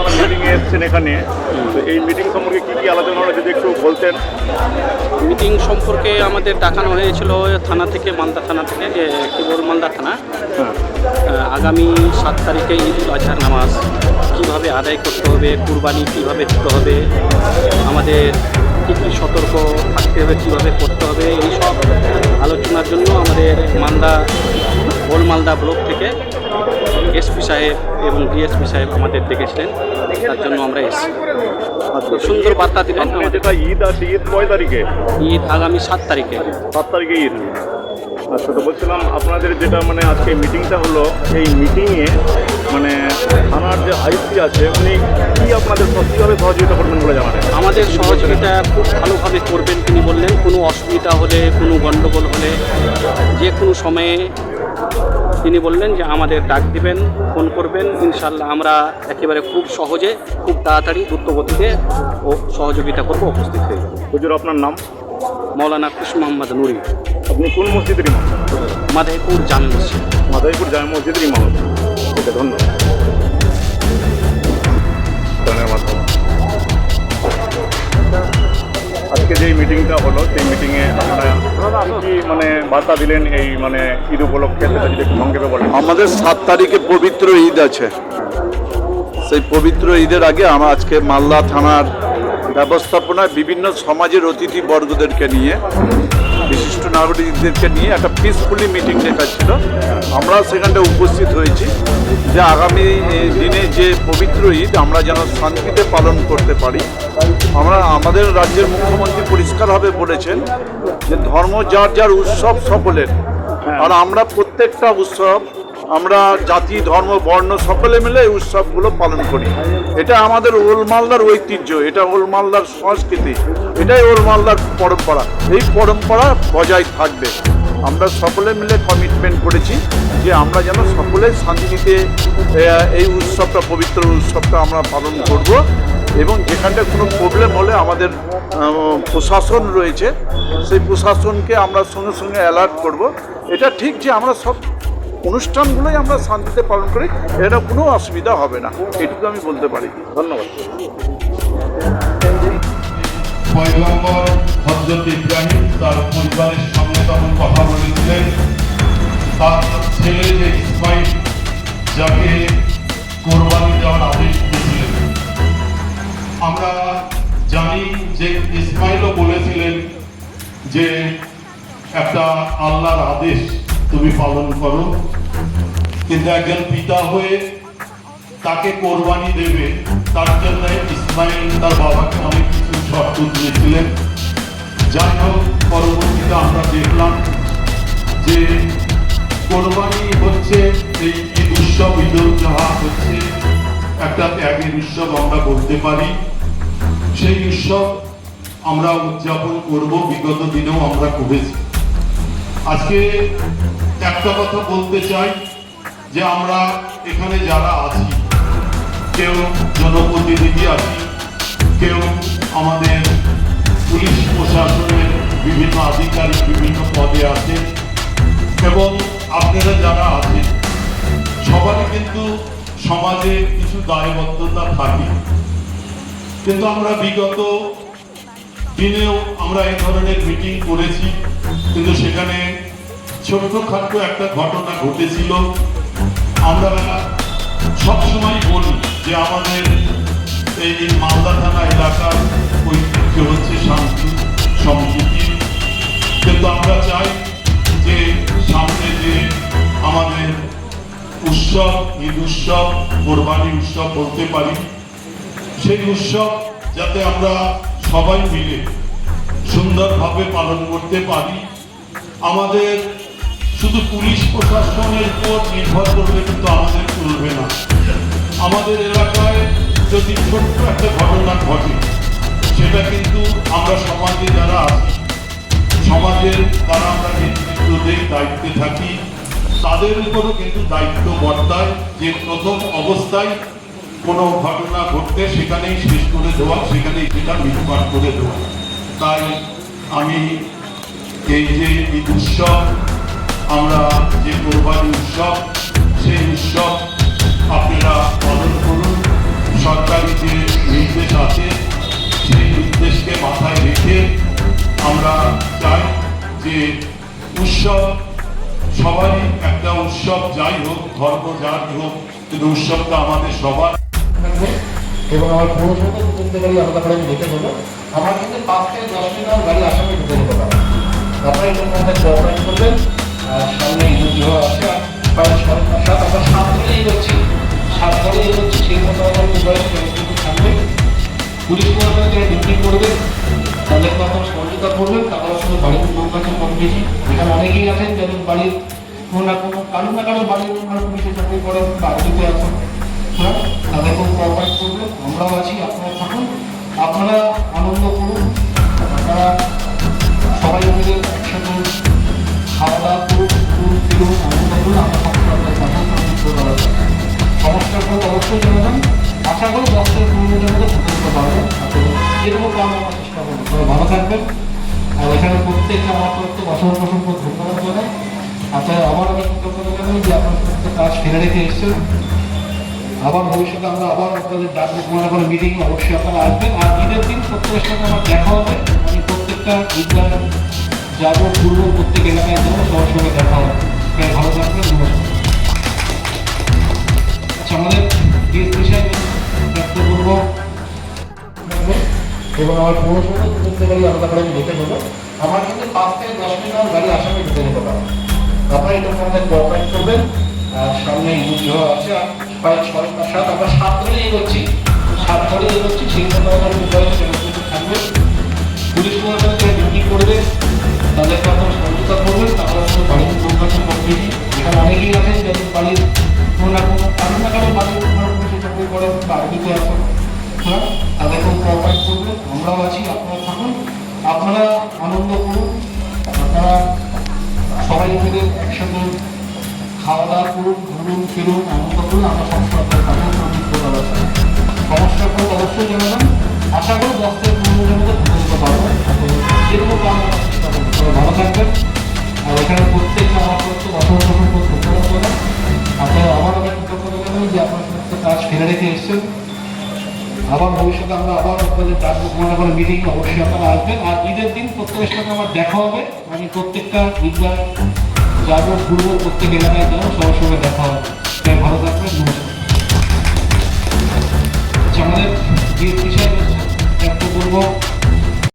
আপনারা মিটিংয়ে এসেছেন এখানে। তো এই মিটিং সম্পর্কে কী কী আলোচনা হলো যদি একটু বলতেন। মিটিং সম্পর্কে আমাদের ডাকানো হয়েছিল থানা থেকে মালদা থানা থেকে যে কেবল মালদা থানা। হ্যাঁ। আগামী সাত তারিখে ঈদ উল আজহার নামাজ। কীভাবে আদায় করতে হবে কুরবানি কীভাবে দিতে হবে আমাদের কী কী সতর্ক থাকতে হবে কীভাবে করতে হবে এই সব আলোচনার জন্য আমাদের মালদা ওল মালদা ব্লক থেকে এসপি সাহেব এবং ডিএসপি সাহেব আমাদের ডেকেছিলেন তার জন্য আমরা এসেছি। সুন্দর বার্তা দিলেন ঈদ আছে ঈদ কয় তারিখে? ঈদ আগামী সাত তারিখে। সাত তারিখে ঈদ। আচ্ছা তো বলছিলাম আপনাদের যেটা মানে আজকে মিটিংটা হলো এই মিটিংয়ে মানে থানার যে আইসি আছে উনি কি আপনাদের কীভাবে সহযোগিতা করবেন বলে জানালেন? আমাদের সহযোগিতা খুব ভালোভাবে করবেন তিনি বললেন। কোনো অসুবিধা হলে কোনো গণ্ডগোল হলে যে কোনো সময়ে তিনি বললেন যে আমাদের ডাক দিবেন ফোন করবেন ইনশাল্লাহ আমরা একেবারে খুব সহজে খুব তাড়াতাড়ি দ্রুতগতিতে ও সহযোগিতা করব উপস্থিত হয়ে যাব। হুজুর আপনার নাম? মৌলানা খুশ মোহাম্মদ নুরি। আপনি কোন মসজিদের ইমাম? মাদাইপুর জামে মসজিদ। মাদাইপুর জামে মসজিদের ইমাম। ধন্যবাদ। মিটিংটা হলো, সেই মিটিংয়ে আপনারা কি মানে বার্তা দিলেন এই মানে ঈদ উপলক্ষে, সেটা যদি সংক্ষেপে বলেন। আমাদের সাত তারিখে পবিত্র ঈদ আছে। সেই পবিত্র ঈদের আগে আমরা আজকে মালদা থানার ব্যবস্থাপনায় বিভিন্ন সমাজের অতিথি বর্গদেরকে নিয়ে, বিশিষ্ট নাগরিকদেরকে নিয়ে একটা পিসফুলি মিটিং ডেকা ছিল। আমরা সেখানটা উপস্থিত হয়েছি যে আগামী দিনে যে পবিত্র ঈদ, আমরা যেন শান্তিতে পালন করতে পারি। আমরা আমাদের রাজ্যের মুখ্যমন্ত্রী পরিষ্কারভাবে বলেছেন যে ধর্ম যার যার উৎসব সকলের। আর আমরা প্রত্যেকটা উৎসব আমরা জাতি ধর্ম বর্ণ সকলে মিলে এই উৎসবগুলো পালন করি। এটা আমাদের ওল মালদার ঐতিহ্য এটা ওল মালদার সংস্কৃতি এটাই ওল মালদার পরম্পরা। এই পরম্পরা বজায় থাকবে। আমরা সকলে মিলে কমিটমেন্ট করেছি যে আমরা যেন সকলে শান্তিতে এই উৎসবটা পবিত্র উৎসবটা আমরা পালন করব। এবং যেখানটা কোনো প্রবলেম হলে আমাদের প্রশাসন রয়েছে, সেই প্রশাসনকে আমরা সঙ্গে সঙ্গে অ্যালার্ট করব। এটা ঠিক যে আমরা সব অনুষ্ঠানগুলোই আমরা শান্তিতে পালন করি, এটা কোনো অসুবিধা হবে না। এটুকু আমি বলতে পারি। ধন্যবাদ। হজরত ইব্রাহিম, তার পরিবারের সঙ্গে তখন কথা বলেছিলেন। তার ছেলে যে ইসমাইল, যাকে কোরবানি দেওয়ার আমরা জানি যে ইসমাইলও বলেছিলেন যে একটা আল্লাহর আদেশ তুমি পালন করো। কিন্তু একজন পিতা হয়ে তাকে কোরবানি দেবে, তার জন্য ইসমাইল তার বাবাকে অনেক কিছু শর্ত দিয়েছিলেন। যাই হোক, পরবর্তীতে আমরা দেখলাম যে কোরবানি হচ্ছে এই ঈদ উৎসব, ঈদ হচ্ছে একটা ত্যাগের উৎসব, আমরা বলতে পারি। সেই উৎসব আমরা উদযাপন করব, বিগত দিনেও আমরা করেছি। আজকে একটা কথা বলতে চাই যে আমরা এখানে যারা আছি, কেউ জনপ্রতিনিধি আছি, কেউ আমাদের পুলিশ প্রশাসনের বিভিন্ন আধিকারিক বিভিন্ন পদে আছে, এবং আপনারা যারা আছেন, সবারই কিন্তু সমাজে কিছু দায়বদ্ধতা থাকে। কিন্তু আমরা বিগত দিনেও আমরা এই ধরনের মিটিং করেছি, কিন্তু সেখানে ছোট্টখাট্ট একটা ঘটনা ঘটেছিল। আমরা সবসময় বলি যে আমাদের এই মালদা থানা এলাকার ঐতিহ্য হচ্ছে শান্তি সম্প্রীতি কিন্তু আমরা চাই যে সামনে যে আমাদের উৎসব, ঈদ উৎসব কোরবানি উৎসব বলতে পারি সেই উৎসব যাতে আমরা সবাই মিলে সুন্দরভাবে পালন করতে পারি। আমাদের শুধু পুলিশ প্রশাসনের উপর নির্ভর করলে কিন্তু আমাদের চলবে না। আমাদের এলাকায় যদি ছোট্ট একটা ঘটনা ঘটে, সেটা কিন্তু আমরা সমাজে যারা সমাজের দ্বারা আমরা নেতৃত্ব দেই, দায়িত্বে থাকি, তাদের উপরও কিন্তু দায়িত্ব বর্তায় যে প্রথম অবস্থায় কোনো ঘটনা ঘটতে সেখানেই শেষ করে দেওয়া, সেখানেই সেটা নিষ্পাট করে দেওয়া। তাই আমি এই যে ঈদ উৎসব, আমরা যে কোরবানি উৎসব, সেই উৎসব আপনারা পালন করুন। সরকারি যে নির্দেশ আছে, সেই নির্দেশকে মাথায় রেখে আমরা চাই যে উৎসব সবারই একটা উৎসব, যাই হোক, ধর্ম যাই হোক, কিন্তু উৎসবটা আমাদের সবার। এবং আমার পৌরসভাতে ঢুকতে গাড়ি আলাদা করে আমি দেখে দেবো আমার কিন্তু পাঁচ থেকে দশ মিনিট আমার গাড়ি আসামে ঢুকে যেতে পারে। আপনারা এটার মধ্যে কোঅপারেট করবেন। আর সামনে ইউজ আছে, আর প্রায় মাস সাত, আমরা সাত ধরে এগোচ্ছি। সাত ধরে এগোচ্ছি, সেই মতো আমার মোবাইল থাকবে। পুলিশ যারা ডিউটি করবে তাদেরকে আপনারা সহযোগিতা করবেন তাদের সঙ্গে বাড়ির লোক আছে কম বেশি এখানে অনেকেই আছেন যাদের বাড়ির কোনো না কোনো কারও না কারও বাড়ির কোনো পুলিশে চাকরি করেন বা আর্মিতে আছেন। হ্যাঁ তাদেরকেও কোঅপারেট করবেন আমরাও আছি, আপনারা থাকুন। আপনারা আনন্দ করুন। আপনারা সবাই মিলে একসাথে খাওয়া দাওয়া করুন ফিরুন, আনন্দ করুন। আমরা কথা করতে পারব সমস্যার পর অবশ্যই জানাবেন। আশা করি দশের পনেরো জনকে সতর্ক পারবেন। এরকম কাম আমরা চেষ্টা করব। সবাই ভালো থাকবেন। আর এখানে প্রত্যেকটা আমার তরফে অসংখ্য অসংখ্য ধন্যবাদ জানাই। আপনার আবার আমি কৃতজ্ঞতা জানাই যে আপনার সমস্ত কাজ ফেলে রেখে এসেছেন। আবার ভবিষ্যতে আমরা আবার আপনাদের ডাকবো কোনো না কোনো মিটিং অবশ্যই আপনারা আসবেন। আর ঈদের দিন প্রত্যেকের সাথে আমার দেখা হবে। আমি প্রত্যেকটা ঈদগাহ যাব, ঘুরবো, প্রত্যেক এলাকায় যাব, সবার সঙ্গে দেখা হবে। সবাই ভালো থাকবেন নমস্কার আচ্ছা আমাদের ডিএসপি সাহেব ব্যক্ত করব। এবং আমার পৌরসভাতে ঢুকতে গাড়ি আলাদা করে আমি দেখে দেবো আমার কিন্তু পাঁচ থেকে দশ মিনিট আমার গাড়ি আসামে ঢুকে যেতে পারে আপনারা এটার মধ্যে কোঅপারেট করবেন। আর সামনে ইউজ আছে। আর ছয় সাত, আমরা সাত ধরে এগোচ্ছি। সাত ধরে এগোচ্ছি সেই মতো আমার মোবাইল থাকবে। পুলিশ যারা ডিউটি করবে তাদেরকে আপনারা সহযোগিতা করবেন তারা সঙ্গে বাড়ির লোক আছে কম এখানে অনেকেই আছেন বাড়ির কোনো কোনো কারও না কারও বাড়ির কোনো চাকরি করেন বা আর্মিতে হ্যাঁ করবেন আমরাও আছি, আপনারা থাকুন, আপনারা আনন্দ করুন। আপনারা সবাই মিলে একসাথে খাওয়া দাওয়া করুন, ঘুরুন, ফিরুন আনন্দ করুন আমরা সবসময় আপনার কাছে সঠিক করে সমস্যার পর অবশ্যই জানাবেন আশা করি দশ থেকে পনেরো জনকে ধরে পারব। এরকম ভালো থাকবেন। আর এখানে প্রত্যেকটা আমার করতে অসংখ্য অসংখ্য ধন্যবাদ জানাই আপনারা আবার আমি কৃতজ্ঞতা জানাই যে আপনার সমস্ত কাজ ফেলে রেখে এসেছেন। আবার ভবিষ্যতে আমরা আবার আপনাদের ডাকবো কোনো কোনো মিটিং অবশ্যই আপনারা আসবেন। আর ঈদের দিন প্রত্যেকের সাথে আমার দেখা হবে। আমি প্রত্যেকটা ঈদগাহ যাব ঘুরবো প্রত্যেক এলাকায় যাব সবার সঙ্গে দেখা হবে। তাই ভালো থাকবেন আচ্ছা আমাদের বিএসপি সাহেব ব্যক্ত করব।